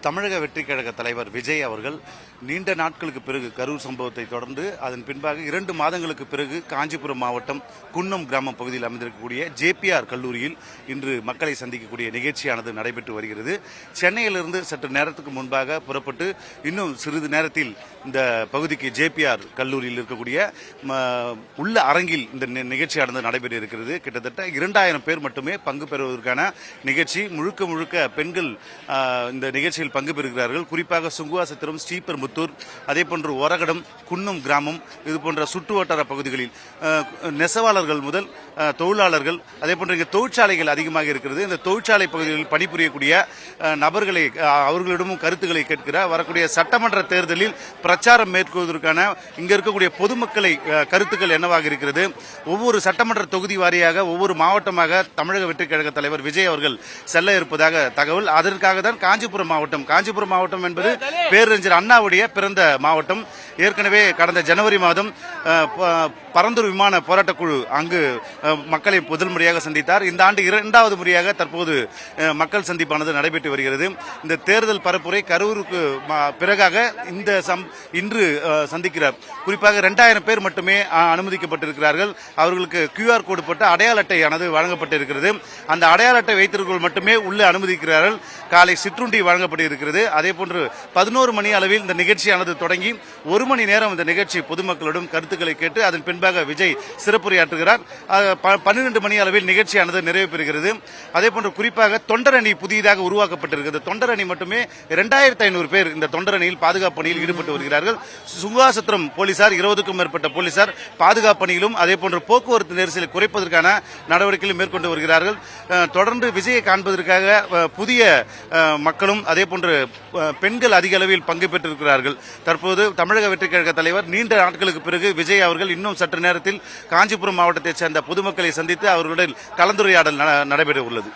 தமிழக வெற்றி கழக தலைவர் விஜய் அவர்கள் நீண்ட நாட்களுக்கு பிறகு கரூர் சம்பவத்தை தொடர்ந்து அதன் பின்பாக இரண்டு மாதங்களுக்கு பிறகு காஞ்சிபுரம் மாவட்டம் குன்னம் கிராம பகுதியில் அமைந்திருக்கக்கூடிய ஜேபிஆர் கல்லூரியில் இன்று மக்களை சந்திக்கக்கூடிய நிகழ்ச்சியானது நடைபெற்று வருகிறது. சென்னையிலிருந்து சற்று நேரத்துக்கு முன்பாக புறப்பட்டு இன்னும் சிறிது நேரத்தில் இந்த பகுதிக்கு ஜேபிஆர் கல்லூரியில் இருக்கக்கூடிய ம, உள்ள அரங்கில் இந்த நிகழ்ச்சியானது நடைபெற இருக்கிறது. கிட்டத்தட்ட இரண்டாயிரம் பேர் மட்டுமே பங்கு பெறுவதற்கான நிகழ்ச்சி. முழுக்க முழுக்க பெண்கள் இந்த நிகழ்ச்சியில் பங்கு பெறுகிறார்கள். குறிப்பாக சுங்குவாசத்திரம் ஸ்ரீபெரும்புத்தூர் அதே போன்று ஒரகடம் குன்னம் கிராமம் இது போன்ற சுற்று வட்டார பகுதிகளில் நெசவாளர்கள் முதல் தொழிலாளர்கள் அதே போன்று இங்கே தொழிற்சாலைகள் அதிகமாக இருக்கிறது. இந்த தொழிற்சாலை பகுதிகளில் பணிபுரியக்கூடிய நபர்களை அவர்களிடமும் கருத்துக்களை கேட்கிறார் வரக்கூடிய சட்டமன்ற தேர்தலில் பிரச்சாரம் மேற்கொள்வதற்கான இங்க இருக்கக்கூடிய பொதுமக்களை கருத்துக்கள் என்னவாக இருக்கிறது? ஒவ்வொரு சட்டமன்ற தொகுதி வாரியாக ஒவ்வொரு மாவட்டமாக தமிழக வெற்றிக் கழக தலைவர் விஜய் அவர்கள் செல்ல இருப்பதாக தகவல். அதற்காக தான் காஞ்சிபுரம் மாவட்டம் காஞ்சிபுரம் மாவட்டம் என்பது பேரறிஞர் அண்ணாவுடைய பிறந்த மாவட்டம். ஏற்கனவே கடந்த ஜனவரி மாதம் பரந்தூர் விமான போராட்டக் குழு அங்கு மக்களை முதல் முறையாக சந்தித்தார். இந்த ஆண்டு இரண்டாவது முறையாக தற்போது மக்கள் சந்திப்பானது நடைபெற்று வருகிறது. இந்த தேர்தல் பரப்புரை கரூருக்கு பிறகாக இந்த சம் இன்று சந்திக்கிறார். குறிப்பாக ரெண்டாயிரம் பேர் மட்டுமே அனுமதிக்கப்பட்டிருக்கிறார்கள். அவர்களுக்கு கியூஆர் கோடு போட்டு அடையாள அட்டையானது வழங்கப்பட்டிருக்கிறது. அந்த அடையாள அட்டை வைத்திருக்கிறவர்கள் மட்டுமே உள்ளே அனுமதிக்கிறார்கள். காலை சிற்றுண்டி வழங்கப்பட்டிருக்கிறது. அதே போன்று பதினோரு மணி அளவில் இந்த நிகழ்ச்சியானது தொடங்கி ஒரு மணி நேரம் இந்த நிகழ்ச்சி பொதுமக்களிடம் கருத்துக்களை கேட்டு அதன் பின்பாக விஜய் சிறப்புரையாற்றுகிறார். ப- பன்னிரண்டு மணி அளவில் நிகழ்ச்சியானது நிறைவு பெறுகிறது. அதே போன்று குறிப்பாக தொண்டரணி புதியதாக உருவாக்கப்பட்டிருக்கிறது. தொண்டரணி மட்டுமே இரண்டாயிரத்தி ஐநூறு பேர் இந்த தொண்டரணியில் பாதுகாப்பு பணியில் ஈடுபட்டு வருகிறார்கள். சுகாசத்திரம் போலீசார் இருபதுக்கும் மேற்பட்ட போலீசார் பாதுகாப்பு பணியிலும் அதே போன்று போக்குவரத்து நெரிசலை குறைப்பதற்கான நடவடிக்கைகளை மேற்கொண்டு வருகிறார்கள். தொடர்ந்து விஜயை காண்பதற்காக புதிய மக்களும் அதே போன்று பெண்கள் அதிக அளவில் பங்கு பெற்றிருக்கிறார்கள். தற்போது தமிழக வெற்றி கழக தலைவர் நீண்ட நாட்களுக்கு பிறகு விஜய் அவர்கள் இன்னும் சற்று நேரத்தில் காஞ்சிபுரம் மாவட்டத்தைச் சேர்ந்த பொதுமக்களை சந்தித்து அவர்களுடன் கலந்துரையாடல் நடைபெற உள்ளது